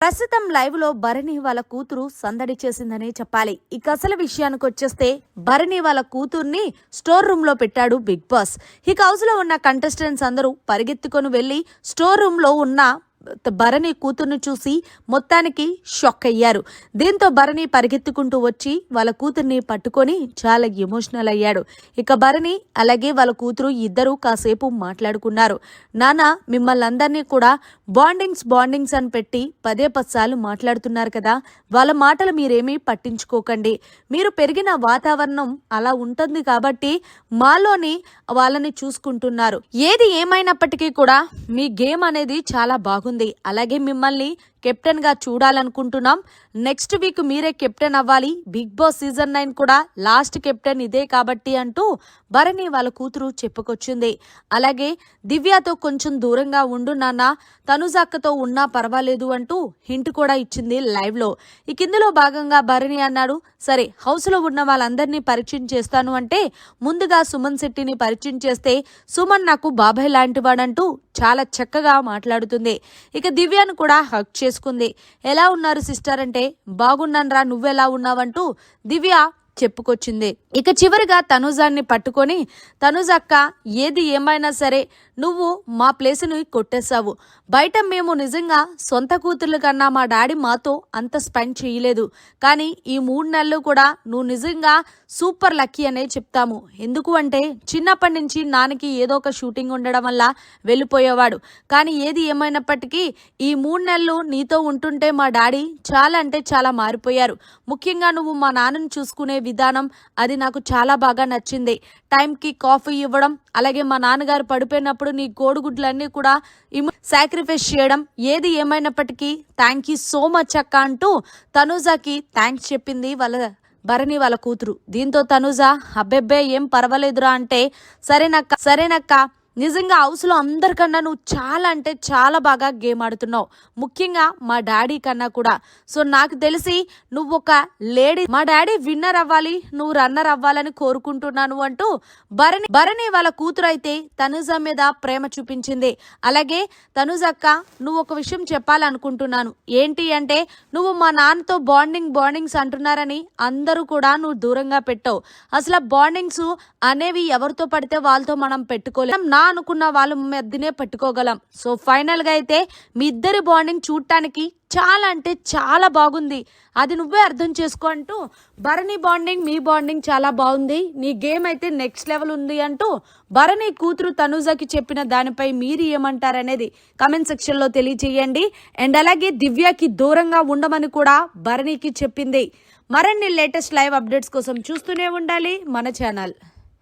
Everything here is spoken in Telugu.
ప్రస్తుతం లైవ్లో భరణి వాళ్ళ కూతురు సందడి చేసిందనే చెప్పాలి. ఇక అసలు విషయానికి వచ్చేస్తే భరణి వాళ్ళ కూతుర్ని స్టోర్ రూమ్లో పెట్టాడు బిగ్ బాస్. ఇక హౌస్లో ఉన్న కంటెస్టెంట్స్ అందరూ పరిగెత్తుకొని వెళ్ళి స్టోర్ రూమ్లో ఉన్న భరణి కూతుర్ని చూసి మొత్తానికి షాక్ అయ్యారు. దీంతో భరణి పరిగెత్తుకుంటూ వచ్చి వాళ్ళ కూతుర్ని పట్టుకొని చాలా ఎమోషనల్ అయ్యాడు. ఇక భరణి అలాగే వాళ్ళ కూతురు ఇద్దరు కాసేపు మాట్లాడుకున్నారు. నాన్న మిమ్మల్ని అందరినీ కూడా బాండింగ్స్ బాండింగ్స్ అని పెట్టి పదే పది సార్లు మాట్లాడుతున్నారు కదా వాళ్ళ మాటలు మీరేమీ పట్టించుకోకండి. మీరు పెరిగిన వాతావరణం అలా ఉంటుంది కాబట్టి మాలోని వాళ్ళని చూసుకుంటున్నారు. ఏది ఏమైనప్పటికీ కూడా మీ గేమ్ అనేది చాలా బాగుంది. అలాగే మిమ్మల్ని కెప్టెన్గా చూడాలనుకుంటున్నాం. నెక్స్ట్ వీక్ మీరే కెప్టెన్ అవ్వాలి. బిగ్ బాస్ సీజన్ నైన్ కూడా లాస్ట్ కెప్టెన్ ఇదే కాబట్టి అంటూ భరణి వాళ్ళ కూతురు చెప్పుకొచ్చింది. అలాగే దివ్యతో కొంచెం దూరంగా ఉండు నాన్న. తనుజాక్కతో ఉన్నా పర్వాలేదు అంటూ హింట్ కూడా ఇచ్చింది లైవ్లో. ఈ కిందలో భాగంగా భరణి అన్నాడు సరే హౌస్లో ఉన్న వాళ్ళందరినీ పరిచయం చేస్తాను అంటే ముందుగా సుమన్ శెట్టిని పరిచయం చేస్తే సుమన్ నాకు బాబాయ్ లాంటి వాడంటూ చాలా చక్కగా మాట్లాడుతుంది. ఇక దివ్యను కూడా హక్ చేసుకుంది. ఎలా ఉన్నారు సిస్టర్ అంటే బాగున్నానరా నువ్వెలా ఉన్నావంటూ దివ్య చెప్పుకొచ్చింది. ఇక చివరిగా తనుజాన్ని పట్టుకొని తనుజక్క ఏది ఏమైనా సరే నువ్వు మా ప్లేస్ని కొట్టేశావు. బయట మేము నిజంగా సొంత కూతుర్ల కన్నా మా డాడీ మాతో అంత స్పెండ్ చేయలేదు. కానీ ఈ మూడు నెలలు కూడా నువ్వు నిజంగా సూపర్ లక్కీ అనే చెప్తాము. ఎందుకు అంటే చిన్నప్పటి నుంచి నాన్నకి ఏదో ఒక షూటింగ్ ఉండడం వల్ల వెళ్ళిపోయేవాడు. కానీ ఏది ఏమైనప్పటికీ ఈ మూడు నెలలు నీతో ఉంటుంటే మా డాడీ చాలా అంటే చాలా మారిపోయారు. ముఖ్యంగా నువ్వు మా నాన్నను చూసుకునే విధానం అది నాకు చాలా బాగా నచ్చింది. టైంకి కాఫీ ఇవ్వడం అలాగే మా నాన్నగారు పడిపోయినప్పుడు నీ కోడిగుడ్లన్నీ కూడా సాక్రిఫైస్ చేయడం ఏది ఏమైనప్పటికీ థ్యాంక్ యూ సో మచ్ అక్క అంటూ తనూజాకి థ్యాంక్స్ చెప్పింది వాళ్ళ భరణి వాళ్ళ కూతురు. దీంతో తనూజ అబ్బెబ్బే ఏం పర్వాలేదురా అంటే సరేనక్క సరేనక్క నిజంగా హౌస్లో అందరికన్నా నువ్వు చాలా అంటే చాలా బాగా గేమ్ ఆడుతున్నావు. ముఖ్యంగా మా డాడీ కన్నా కూడా. సో నాకు తెలిసి నువ్వు ఒక లేడీ మా డాడీ విన్నర్ అవ్వాలి నువ్వు రన్నర్ అవ్వాలని కోరుకుంటున్నాను అంటూ భరణి భరణి వాళ్ళ కూతురు అయితే తనుజ మీద ప్రేమ చూపించింది. అలాగే తనుజక్క నువ్వు ఒక విషయం చెప్పాలనుకుంటున్నాను. ఏంటి అంటే నువ్వు మా నాన్నతో బాండింగ్ బాండింగ్స్ అంటున్నారని అందరూ కూడా నువ్వు దూరంగా పెట్టావు. అసలు బాండింగ్స్ అనేవి ఎవరితో పడితే వాళ్ళతో మనం పెట్టుకోలేం. నా అనుకున్న వాళ్ళ మధ్యనే పెట్టుకోగలం. సో ఫైనల్గా అయితే మీ ఇద్దరి బాండింగ్ చూడటానికి చాలా అంటే చాలా బాగుంది. అది నువ్వే అర్థం చేసుకో అంటూ భరణి బాండింగ్ మీ బాండింగ్ చాలా బాగుంది. నీ గేమ్ అయితే నెక్స్ట్ లెవెల్ ఉంది అంటూ భరణి కూతురు తనుజాకి చెప్పిన దానిపై మీరు ఏమంటారనేది కమెంట్ సెక్షన్లో తెలియచేయండి. అండ్ అలాగే దివ్యకి దూరంగా ఉండమని కూడా భరణికి చెప్పింది. మరిన్ని లేటెస్ట్ లైవ్ అప్డేట్స్ కోసం చూస్తూనే ఉండాలి మన ఛానల్.